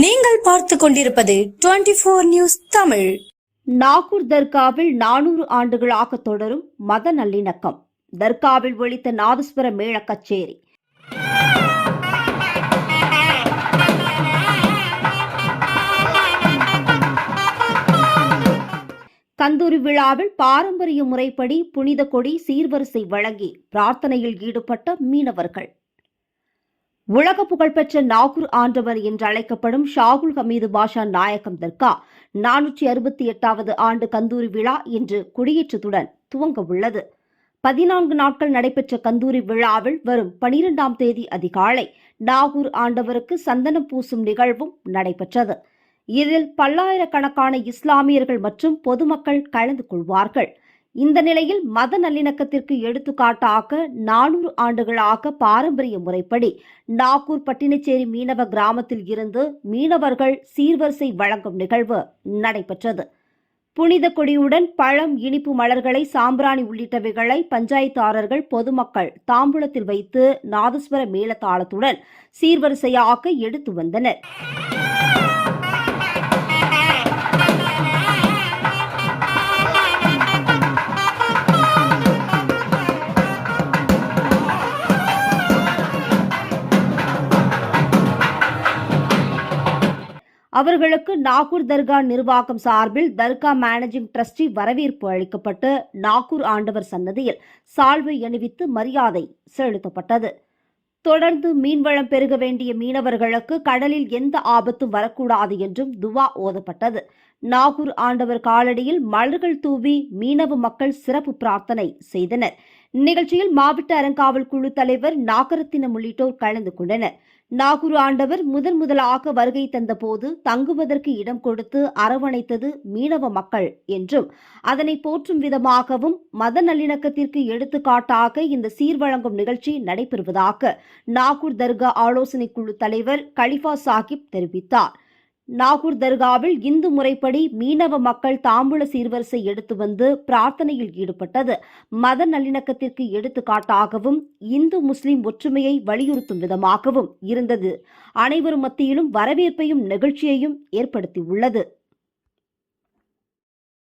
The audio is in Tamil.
நீங்கள் பார்த்து கொண்டிருப்பது twenty four news Tamil. Nagore தர்காவில் நானூறு ஆண்டுகளாக தொடரும் மத நல்லிணக்கம். தர்காவில் ஒழித்த நாதஸ்வர மேள கச்சேரி. கந்தூரி விழாவில் பாரம்பரிய முறைப்படி புனித கொடி சீர்வரிசை வழங்கி பிரார்த்தனையில் ஈடுபட்ட மீனவர்கள். உலக புகழ்பெற்ற நாகூர் ஆண்டவர் என்று அழைக்கப்படும் ஷாகுல் ஹமீது பாஷா நாயக்கம் தர்கா நானூற்றி அறுபத்தி எட்டாவது ஆண்டு கந்தூரி விழா இன்று கொடியேற்றத்துடன் துவங்க உள்ளது. பதினான்கு நாட்கள் நடைபெற்ற கந்தூரி விழாவில் வரும் பனிரெண்டாம் தேதி அதிகாலை நாகூர் ஆண்டவருக்கு சந்தனம் பூசும் நிகழ்வும் நடைபெற்றது. இதில் பல்லாயிரக்கணக்கான இஸ்லாமியர்கள் மற்றும் பொதுமக்கள் கலந்து கொள்வார்கள். இந்த நிலையில் மத நல்லிணக்கத்திற்கு எடுத்துக்காட்டாக நானூறு ஆண்டுகளாக பாரம்பரிய முறைப்படி நாகூர் பட்டினச்சேரி மீனவ கிராமத்தில் இருந்து மீனவர்கள் சீர்வரிசை வழங்கும் நிகழ்வு நடைபெற்றது. புனித கொடியுடன் பழம் இனிப்பு மலர்களை சாம்பிராணி உள்ளிட்டவைகளை பஞ்சாயத்தாரர்கள் பொதுமக்கள் தாம்பூலத்தில் வைத்து நாதஸ்வர மேளதாளத்துடன் சீர்வரிசையாக எடுத்து வந்தனர். அவர்களுக்கு நாகூர் தர்கா நிர்வாகம் சார்பில் தர்கா மேனேஜிங் ட்ரஸ்டி வரவேற்பு அளிக்கப்பட்டு நாகூர் ஆண்டவர் சன்னதியில் சால்வை அணிவித்து மரியாதை செலுத்தப்பட்டது. தொடர்ந்து மீன்வளம் பெருக வேண்டிய மீனவர்களுக்கு கடலில் எந்த ஆபத்தும் வரக்கூடாது என்றும் துவா ஓதப்பட்டது. நாகூர் ஆண்டவர் காலடியில் மலர்கள் தூவி மீனவ மக்கள் சிறப்பு பிரார்த்தனை செய்தனர். நிகழ்ச்சியில் மாவட்ட அறங்காவல் குழு தலைவர் நாகரத்தினம் உள்ளிட்டோர் கலந்து கொண்டனர். நாகூர் ஆண்டவர் முதன் முதலாக வருகை தந்தபோது தங்குவதற்கு இடம் கொடுத்து அரவணைத்தது மீனவ மக்கள் என்றும் அதனை போற்றும் விதமாகவும் மத நல்லிணக்கத்திற்கு எடுத்துக்காட்டாக இந்த சீர்வழங்கும் நிகழ்ச்சி நடைபெறுவதாக நாகூர் தர்கா ஆலோசனை குழு தலைவர் கலிஃபா சாஹிப் தெரிவித்தார். நாகூர் தர்காவில் இந்து முறைப்படி மீனவ மக்கள் தாம்பூல சீர்வரிசை எடுத்து வந்து பிரார்த்தனையில் ஈடுபட்டது. மத நல்லிணக்கத்திற்கு எடுத்துக்காட்டாகவும் இந்து முஸ்லிம் ஒற்றுமையை வலியுறுத்தும் விதமாகவும் இருந்தது. அனைவரும் மத்தியிலும் வரவேற்பையும் நெகிழ்ச்சியையும் ஏற்படுத்தியுள்ளது.